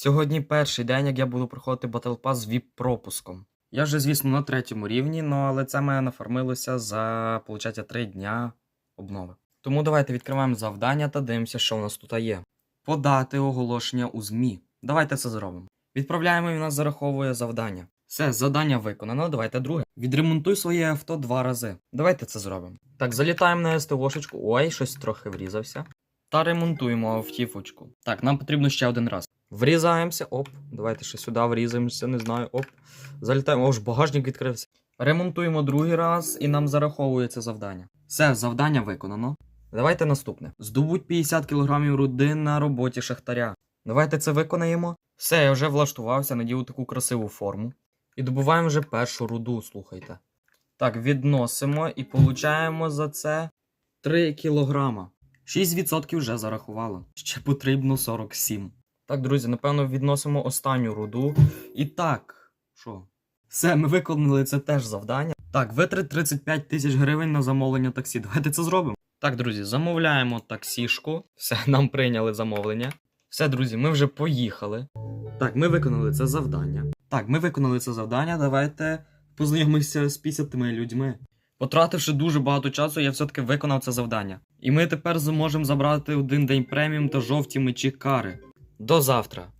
Сьогодні перший день, як я буду проходити Pass з VIP-пропуском. Я вже, звісно, на третьому рівні, ну але це мене нафармилося за, виходить, 3 дня обнови. Тому давайте відкриваємо завдання та дивимося, що у нас тут є. Подати оголошення у ЗМІ. Давайте це зробимо. Відправляємо і в нас зараховує завдання. Все, завдання виконано, давайте друге. Відремонтуй своє авто два рази. Давайте це зробимо. Так, залітаємо на СТОшечку. Ой, щось трохи врізався. Та ремонтуємо автівочку. Так, нам потрібно ще один раз. Врізаємося, оп. Давайте ще сюди врізаємося, не знаю, оп. Залітаємо, о, ж багажник відкрився. Ремонтуємо другий раз і нам зараховується завдання. Все, завдання виконано. Давайте наступне. Здобудь 50 кг руди на роботі шахтаря. Давайте це виконаємо. Все, я вже влаштувався, надів таку красиву форму. І добуваємо вже першу руду, слухайте. Так, відносимо і получаємо за це 3 кілограма. 6% вже зарахувало. Ще потрібно 47. Так, друзі, напевно, відносимо останню руду. І так, що? Все, ми виконали це теж завдання. Так, витрат 35 тисяч гривень на замовлення таксі. Давайте це зробимо. Так, друзі, замовляємо таксішку. Все, нам прийняли замовлення. Все, друзі, ми вже поїхали. Так, ми виконали це завдання. Так, ми виконали це завдання. Давайте познайомимося з 50 людьми. Потративши дуже багато часу, я все-таки виконав це завдання. І ми тепер зможемо забрати один день преміум та жовті мечі кари. До завтра.